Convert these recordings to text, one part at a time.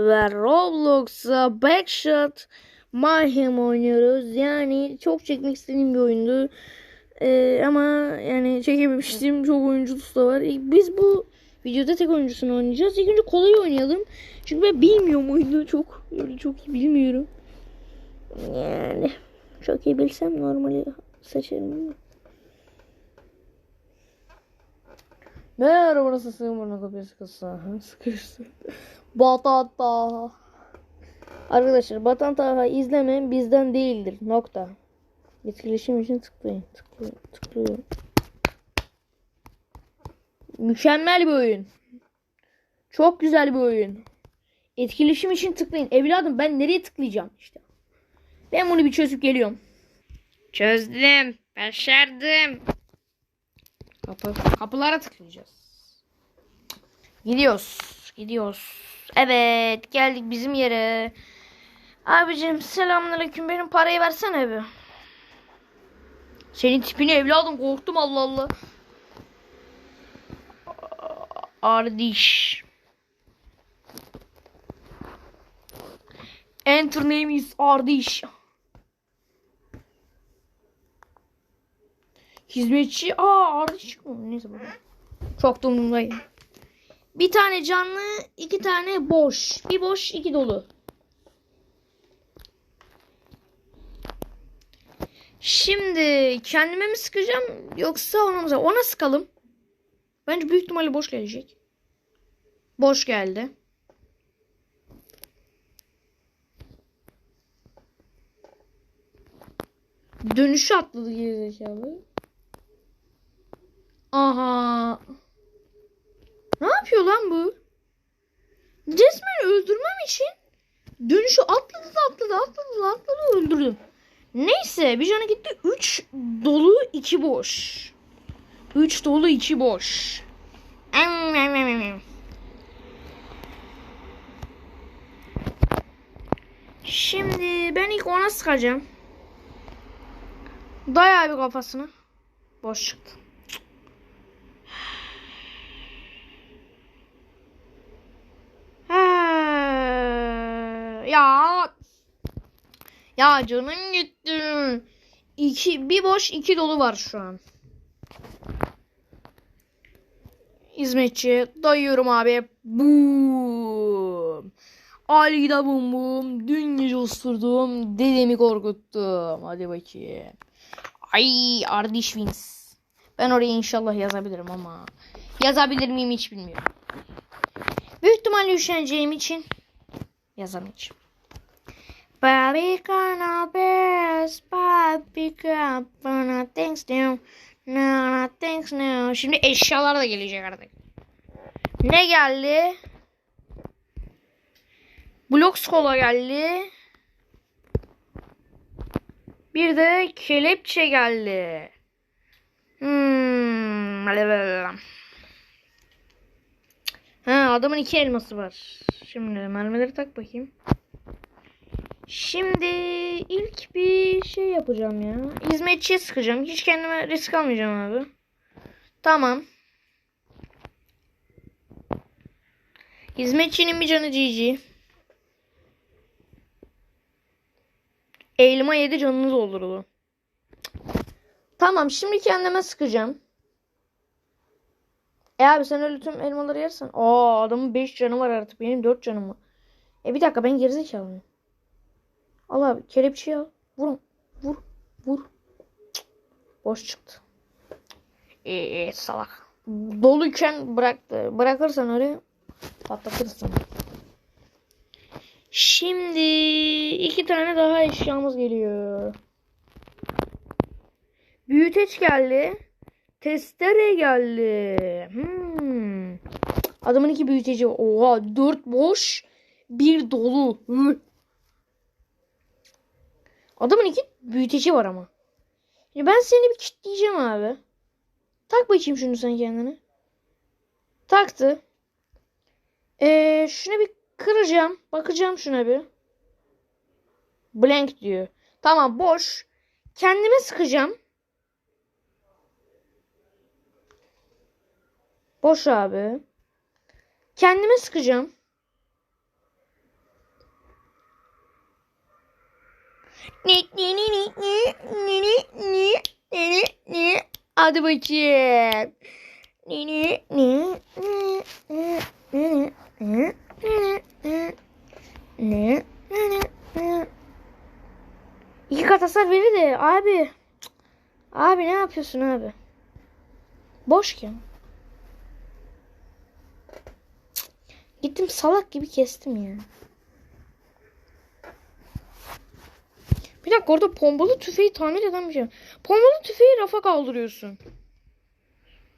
ve Roblox'a Backshot Mayhem oynuyoruz. Yani çok çekmek istediğim bir oyundu. Ee, ama yani çekememiştim. Çok oyuncusu da var. Biz bu videoda tek oyuncusunu oynayacağız. İlk önce kolay oynayalım. Çünkü ben bilmiyorum oyunu çok. Öyle çok iyi bilmiyorum. Yani çok iyi bilsem normali seçerim ama. Merhaba nasılsın? Bana kapıyı kısa. Sıkıştı. Batata. Arkadaşlar Batan Taha izlemeyin bizden değildir. Nokta. Etkileşim için tıklayın. Tıklayın. Tıklıyorum. Mükemmel bir oyun. Çok güzel bir oyun. Etkileşim için tıklayın. Evladım ben nereye tıklayacağım işte. Ben bunu bir çözüp geliyorum. Çözdüm. Başardım. Kapı, kapılara tıklayacağız. Gidiyoruz. Gidiyoruz. Evet geldik bizim yere. Abicim selamünaleyküm benim parayı versene bir. Senin tipini evladım korktum Allah Allah. Ardiş. Enter name is Ardiş. Hizmetçi. Aa Ardiş. Neyse bakalım. Çok da umurumdayım. Bir tane canlı, iki tane boş. Bir boş, iki dolu. Şimdi kendime mi sıkacağım yoksa ona mı? Ona sıkalım. Bence büyük ihtimalle boş gelecek. Boş geldi. Dönüşü atladı gerizekalı. Aha. Ne yapıyor lan bu? Resmen öldürmem için dönüşü atladı atladı atladı atladı öldürdü. Neyse bir canı gitti. 3 dolu 2 boş. 3 dolu 2 boş. Şimdi ben ilk ona sıkacağım. Daya bir kafasını. Boş çıktı. Ya. Ya canım gitti. İki, bir boş iki dolu var şu an. Hizmetçi dayıyorum abi. Boom. Ali'de bum bum. Dün gece osturdum. Dedemi korkuttum. Hadi bakayım. Ay Ardiş Wins. Ben oraya inşallah yazabilirim ama. Yazabilir miyim hiç bilmiyorum. Büyük ihtimalle üşeneceğim için yazamayacağım. Baby gonna best, baby gonna thanks now. No, thanks now. Şimdi eşyalar da gelecek artık. Ne geldi? Blok skola geldi. Bir de kelepçe geldi. Hmm. Ha adamın iki elması var. Şimdi mermileri tak bakayım. Şimdi ilk bir şey yapacağım ya. Hizmetçiye sıkacağım. Hiç kendime risk almayacağım abi. Tamam. Hizmetçinin bir canı GG. Elma yedi canınız olurdu. Tamam şimdi kendime sıkacağım. E abi sen öyle tüm elmaları yersen. Aa adamın 5 canı var artık. Benim 4 canım var. E bir dakika ben gerizekalı mıyım? Al abi kelepçeyi al. Vur. Vur. Vur. Cık. Boş çıktı. İyi salak. Doluyken bıraktı. Bırakırsan öyle patlatırsın. Şimdi iki tane daha eşyamız geliyor. Büyüteç geldi. Testere geldi. Hmm. Adamın iki büyüteci. Oha dört boş. Bir dolu. Adamın iki büyüteci var ama. Ya ben seni bir kitleyeceğim abi. Tak bakayım şunu sen kendine. Taktı. Ee, şuna bir kıracağım. Bakacağım şuna bir. Blank diyor. Tamam boş. Kendime sıkacağım. Boş abi. Kendime sıkacağım. Hadi bakayım. İlk atasa biri de abi. Abi ne yapıyorsun abi? Boş ki. Gittim salak gibi kestim ya. Bir dakika orada pompalı tüfeği tamir eden bir şey. Pompalı tüfeği rafa kaldırıyorsun.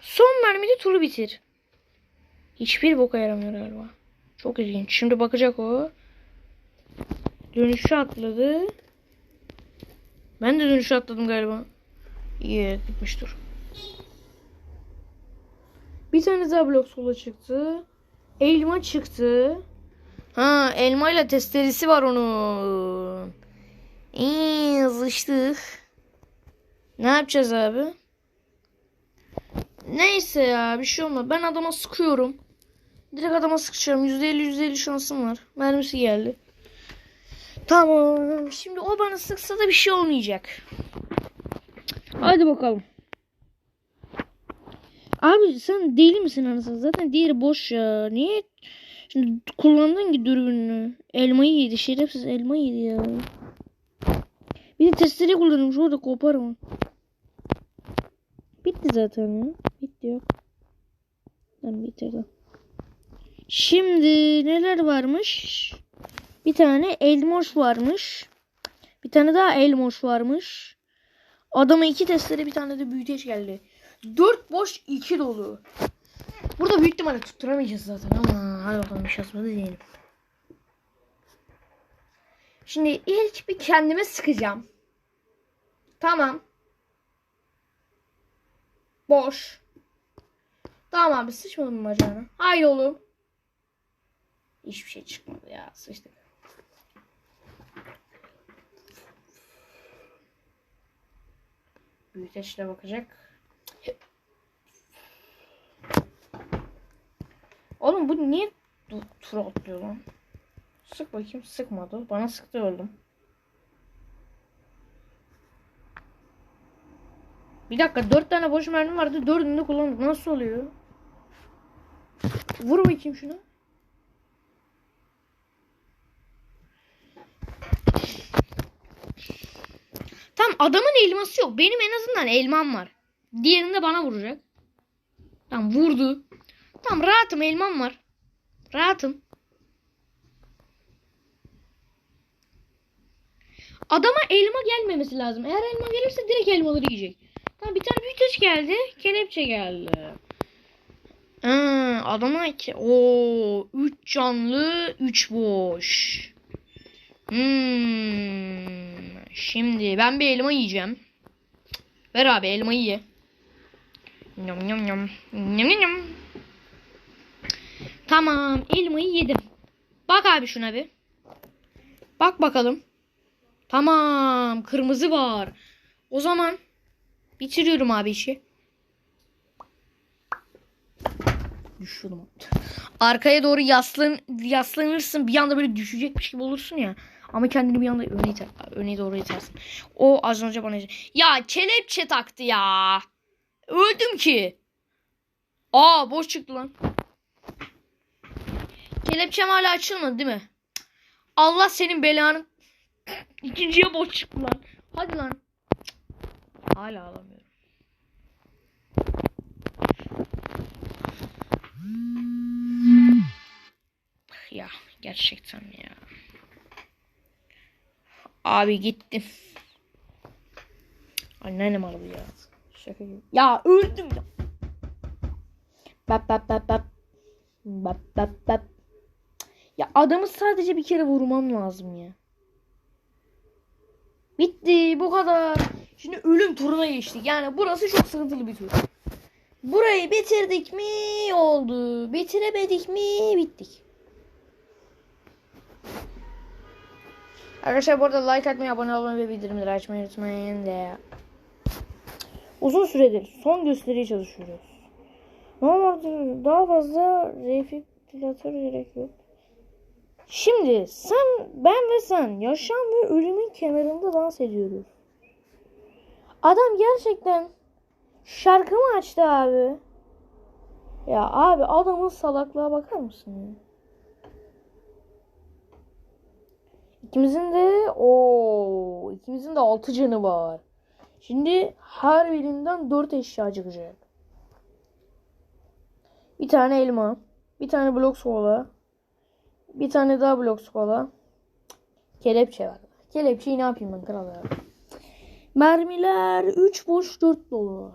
Son mermide turu bitir. Hiçbir boka yaramıyor galiba. Çok ilginç. Şimdi bakacak o. Dönüşü atladı. Ben de dönüşü atladım galiba. İyi gitmiştir. Bir tane daha blok sola çıktı. Elma çıktı. Ha elmayla testeresi var onun. İyi sıçtık. Ne yapacağız abi? Neyse ya bir şey olmaz. Ben adama sıkıyorum. Direkt adama sıkacağım. %50 %50 şansım var. Mermisi geldi. Tamam. Şimdi o bana sıksa da bir şey olmayacak. Hadi bakalım. Abi sen deli misin anasını? Zaten diğeri boş ya. Niye şimdi kullandın ki dürbününü? Elmayı yedi. Şerefsiz elma yedi ya. Bir de testere kullanmış. Orada kopar ama. Bitti zaten ya. Bitti yok. Ben bitirdim. Şimdi neler varmış? Bir tane elmoş varmış. Bir tane daha elmoş varmış. Adama iki testere bir tane de büyüteç geldi. Dört boş iki dolu. Burada büyük ihtimalle tutturamayacağız zaten ama hadi bakalım şansımızı diyelim. Şimdi ilk bir kendime sıkacağım. Tamam. Boş. Tamam abi sıçmadın mı bacağına? Haydi oğlum. Hiçbir şey çıkmadı ya sıçtık. Büyüteçle bakacak. Oğlum bu niye tur atlıyor lan? Sık bakayım sıkmadı. Bana sıktı öldüm. Bir dakika dört tane boş mermi vardı. Dördünü de kullandık. Nasıl oluyor? Vur bakayım şunu. Tamam adamın elması yok. Benim en azından elmam var. Diğerini de bana vuracak. Tamam vurdu. Tamam rahatım elmam var. Rahatım. Adama elma gelmemesi lazım. Eğer elma gelirse direkt elmaları yiyecek. Tamam bir tane büyüteç geldi. Kelepçe geldi. Ha, adama iki. O 3 canlı 3 boş. Hmm. Şimdi ben bir elma yiyeceğim. Ver abi elmayı ye. Yum yum yum. Yum yum yum. Tamam elmayı yedim. Bak abi şuna bir. Bak bakalım. Tamam kırmızı var. O zaman bitiriyorum abi işi. Düşürdüm. Arkaya doğru yaslan yaslanırsın bir anda böyle düşecekmiş gibi olursun ya. Ama kendini bir anda öne iter, öne doğru itersin. O az önce bana ya kelepçe taktı ya. Öldüm ki. Aa boş çıktı lan. Kelepçem hala açılmadı değil mi? Allah senin belanı. İkinciye boş çıktı lan. Hadi lan. Hala alamıyorum. Ya gerçekten ya. Abi gittim. Anneannem aradı ya. Şaka gibi. Ya öldüm ya. Bap bap bap bap. Bap bap bap. Adamı sadece bir kere vurmam lazım ya. Bitti bu kadar. Şimdi ölüm turuna geçtik. Yani burası çok sıkıntılı bir tur. Burayı bitirdik mi oldu. Bitiremedik mi bittik. Arkadaşlar bu arada like atmayı, abone olmayı ve bildirimleri açmayı unutmayın. De. Uzun süredir son gösteriye çalışıyoruz. Normalde daha fazla refilatör gerek yok. Şimdi sen, ben ve sen yaşam ve ölümün kenarında dans ediyoruz. Adam gerçekten şarkı mı açtı abi? Ya abi adamın salaklığa bakar mısın ya? İkimizin de o ikimizin de altı canı var. Şimdi her birinden dört eşya çıkacak. Bir tane elma, bir tane blok sola, bir tane daha blok sola. Kelepçe var. Kelepçeyi ne yapayım ben kral ya? Mermiler 3 boş 4 dolu.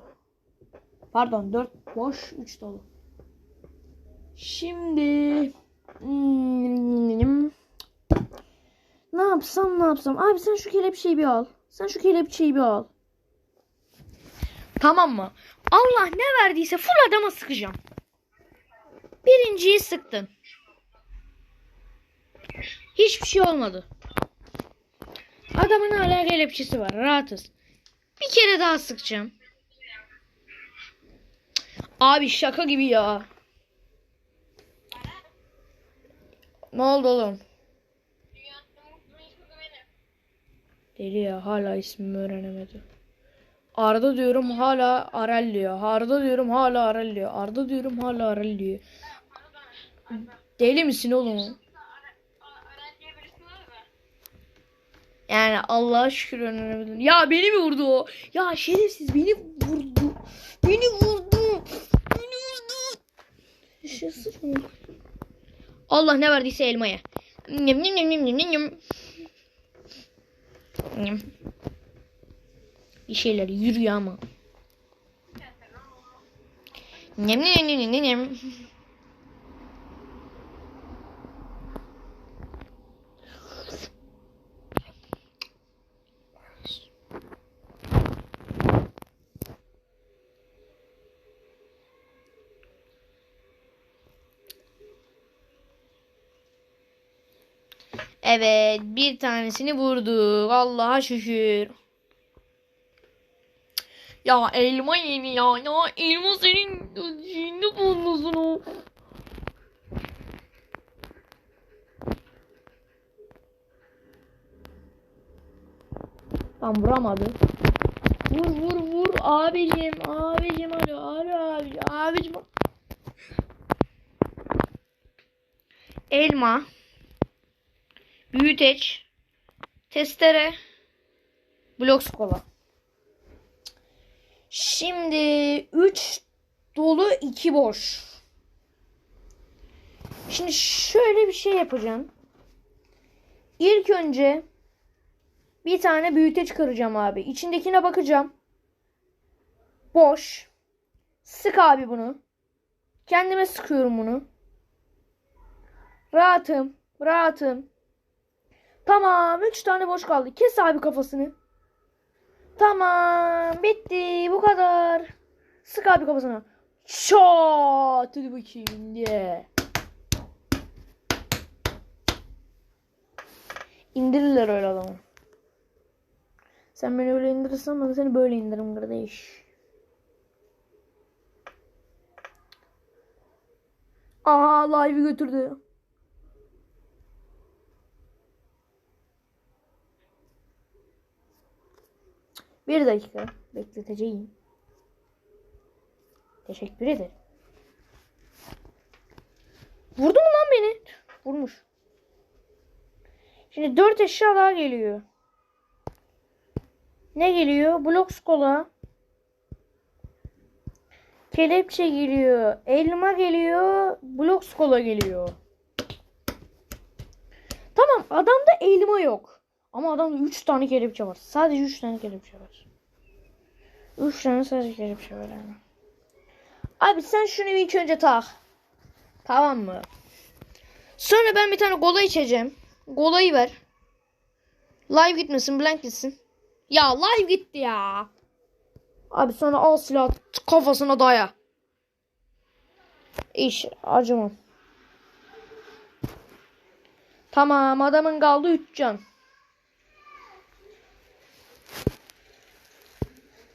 Pardon 4 boş 3 dolu. Şimdi hmm, ne yapsam ne yapsam. Abi sen şu kelepçeyi bir al. Sen şu kelepçeyi bir al. Tamam mı? Allah ne verdiyse full adama sıkacağım. Birinciyi sıktın. Hiçbir şey olmadı. Adamın hala kelepçesi var. Rahatız. Bir kere daha sıkacağım. Abi şaka gibi ya. Ne oldu oğlum? Deli ya hala ismimi öğrenemedi. Arda diyorum hala Arel diyor. Arda diyorum hala Arel diyor. Arda diyorum hala Arel diyor. Deli misin oğlum? Yani Allah'a şükür öğrenemedim. Ya beni mi vurdu o? Ya şerefsiz beni vurdu. Beni vurdu. Beni vurdu. Yaşasın? Allah ne verdiyse elmaya. Nyam nyam nyam nyam nyam nyam. Nyam. Bir şeyler yürüyor ama. Nyam nyam nyam nyam nyam. Evet bir tanesini vurduk. Allah'a şükür. Ya elma yeni ya. Ya elma senin şeyinde bulunsun o. Tam vuramadı. Vur vur vur abicim abicim alo alo abi abicim. Elma. Büyüteç. Testere. Blok kola. Şimdi 3 dolu 2 boş. Şimdi şöyle bir şey yapacağım. İlk önce bir tane büyüteç kıracağım abi. İçindekine bakacağım. Boş. Sık abi bunu. Kendime sıkıyorum bunu. Rahatım. Rahatım. Tamam. Üç tane boş kaldı. Kes abi kafasını. Tamam. Bitti. Bu kadar. Sık abi kafasına. Şat. Hadi bakayım. Yeah. İndirirler öyle adamı. Sen beni öyle indirirsen ben seni böyle indiririm kardeş. Aha live'ı götürdü. Bir dakika bekleteceğim. Teşekkür ederim. Vurdu mu lan beni? Vurmuş. Şimdi dört eşya daha geliyor. Ne geliyor? Blok skola. Kelepçe geliyor. Elma geliyor. Blok skola geliyor. Tamam adamda elma yok. Ama adamda 3 tane kelepçe var. Sadece 3 tane kelepçe var. 3 tane sadece kelepçe var yani. Abi sen şunu bir ilk önce tak. Tamam mı? Sonra ben bir tane kola içeceğim. Kolayı ver. Live gitmesin, blank gitsin. Ya live gitti ya. Abi sonra al silah kafasına daya. İş acımam. Tamam adamın kaldı 3 can.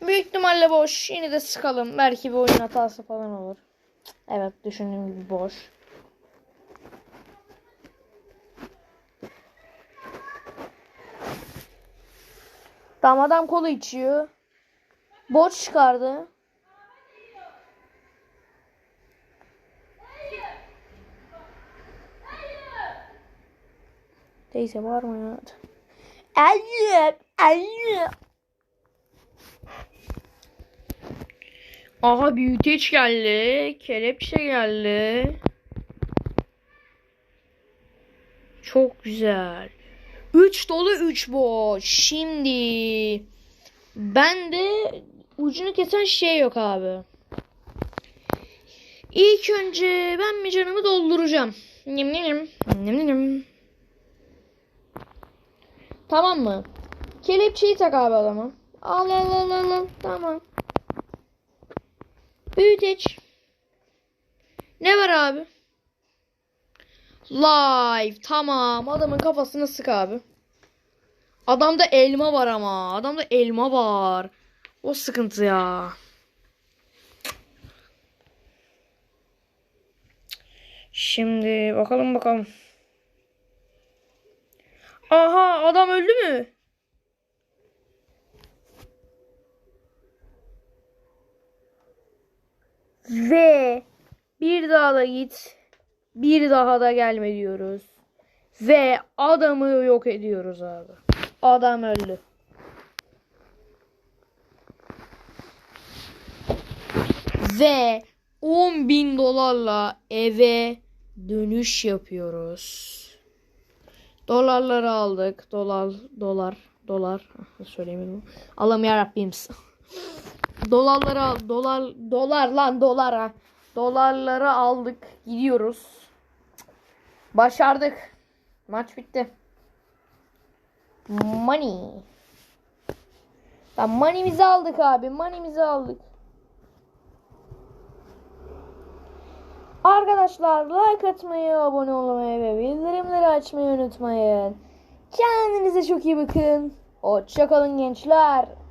Büyük ihtimalle boş. Yine de sıkalım. Belki bir oyun hatası falan olur. Evet düşündüğüm gibi boş. Tam adam kola içiyor. Borç çıkardı. Teyze var mı ya? Annem, annem. Aha büyüteç geldi. Kelepçe geldi. Çok güzel. 3 dolu 3 boş. Şimdi ben de ucunu kesen şey yok abi. İlk önce ben mi canımı dolduracağım. Nim nim nim. Nim. Tamam mı? Kelepçeyi tak abi adama. Al al al al al. Tamam. Büyüteç. Ne var abi? Live. Tamam. Adamın kafasını sık abi. Adamda elma var ama. Adamda elma var. O sıkıntı ya. Şimdi bakalım bakalım. Aha adam öldü mü? Ve bir daha da git. Bir daha da gelme diyoruz. Ve adamı yok ediyoruz abi. Adam öldü. Ve 10 bin dolarla eve dönüş yapıyoruz. Dolarları aldık. Dolar, dolar, dolar. Söyleyemedim. Allah'ım yarabbim. Dolarları al, dolar, dolar lan dolara. Dolarları aldık. Gidiyoruz. Başardık. Maç bitti. Money. Tamam money'mizi aldık abi. Money'mizi aldık. Arkadaşlar like atmayı, abone olmayı ve bildirimleri açmayı unutmayın. Kendinize çok iyi bakın. Hoşçakalın gençler.